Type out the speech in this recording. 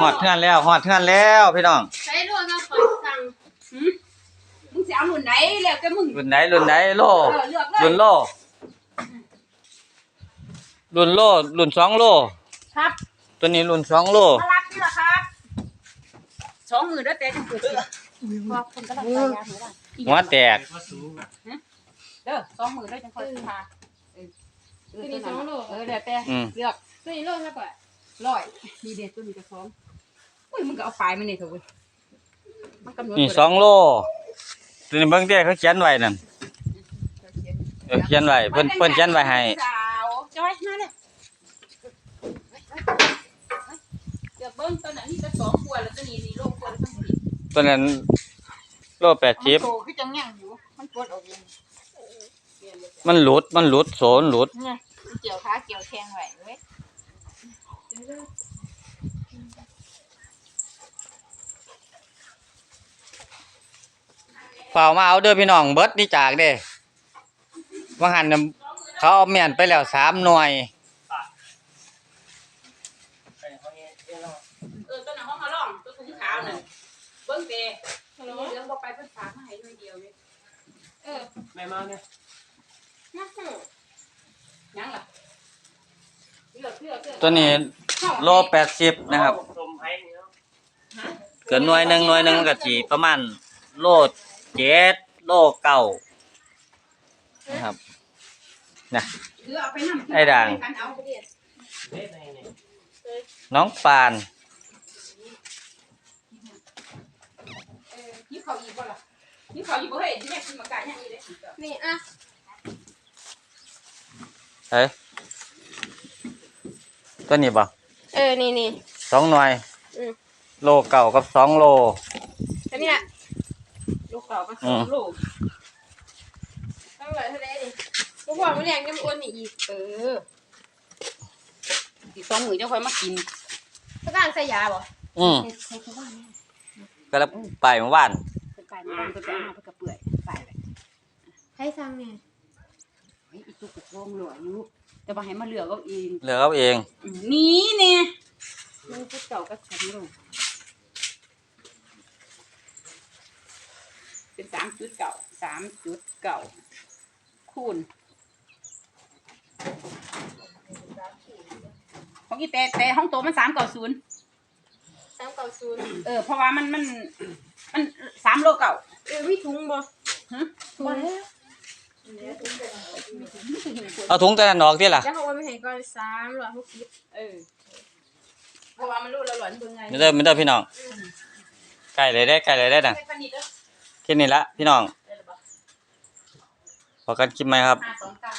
หอดเทือนแล้วหอดเทือนแล้วพี่น้องใช้โลมาปล่อยสั่งหืมมึงสิเอารุ่นไหนแล้วแต่มึงรุ่นไหนรุ่นไหนโลเออเลือกเลยรุ่นโลรุ่นโลรุ่นสองโล ครับ ตัวนี้รุ่นสองโล มารับนี่ล่ะครับสองมือแล้วแต่จังเปิดสิพอคนกำลังใส่ยาหัวบ้านหัวแตกเด้อสองมือแล้วจังค่อยพาเออเออตัวนั้นเออแล้วแต่อืมเลือกตัวนี้โลเท่าไหร่ ร้อยมีเด็ดตัวมีจะพร้อมอุ้ยมึงก็เอาปลายมันนี่เถอะเว้ยมันกำหนดนี่สองโลตัวนี้เบิ่งเด้เขาเขียนไว้นั่นเออเขียนไว้เพิ่นเพิ่นเขียนไว้ให้สาวจอยมาเลยเดี๋ยวเบิ้งตัวนั้นนี่จะสองขวดแล้วตัวนี้นี่โลขวดแล้วทั้งสิบตัวนั้นโลแปดสิบมันโตคือจังยังอยู่มันปวดออกเองมันหลุดมันหลุดโสนหลุดเนี่ยมันเกี่ยวขาเกี่ยวแทงไว้เว้ย เฝ้ามาเอาเด้อพี่น้องเบิดนี่จากเด้ว่าหันน่ะเขาเอาแม่นไปแล้วสามหน่วยเออตัวนั้นห้องมาล่องตัวถุงขาวน่ะเบิ้งเตะเรื่องบ่ไปเพิ่นฝากมาให้หน่อยเดียวเลยเออไม่มาเนี่ยมาหูยังล่ะเลือกเลือกเลือกตัวนี้ โลแปดสิบนะครับสมไพ่เนี่ยเกินหน่วยหนึ่งหน่วยหนึ่งก็จีประมาณโลเจ็ดโลเก้านะครับนะเลือกเอาไปนำไอ้ด่างเอาไปเด็ดเล่นในเนี่ยน้องปานเออยิบเขาอีกบ่ล่ะยิบเขาอีกบ่เฮ้ยแม่กินมากายยังอีเด้นี่อะเฮ้ยตัวนี้บ่ เออ นี่นี่ สองหน่วย อืม โลเก่ากับสองโลตัวนี้แหละลูกเก่าก็สอืองมลูกเท่าไหร่เท่าไหร่ดิพวกว่ามันแรงยังอ้วนนี่อีกเอออีกสองมือจะค่อยมากินถ้าการใส่ยาบ่อืมใส่ตัวว่าแม่ก็แล้วไปเมื่อวานเพิ่นกายมาบ้านเพิ่นไปเอามาเพิ่นก็เปื่อยตายเลยให้สั่งเนี่ยเฮ้ ยอีตุกกโรงเหลืออยู่แต่ว่าให้มาเหลือเอาเองเหลือเอาเองอืมนี่เนี่ยมันจุดเก่าก็ฉันลงเป็นสามจุดเก่าสามจุดเก่าคูณของอีแต่แต่ห้องโตมันสามเก่าศูนย์สามเก้าศูนย์เออเพราะว่ามันมันมันสามโลเก่าเออมีถุงบ่ฮะถุง เอาถุงแต่ละดอกที่ล่ะแล้วเขาว่าไม่ให้ก่อนสามร้อยหกสิบเออเพราะว่ามันรู้แล้วหลอนเบิ่งไงไม่เด้อไม่เด้อพี่น้องใกล้เลยได้ใกล้เลยได้น่ะใส่ปานนิดเด้อแค่นี้ละพี่น้องได้หรือเปล่าพอกันคลิปไหมครับห้าสองเก้า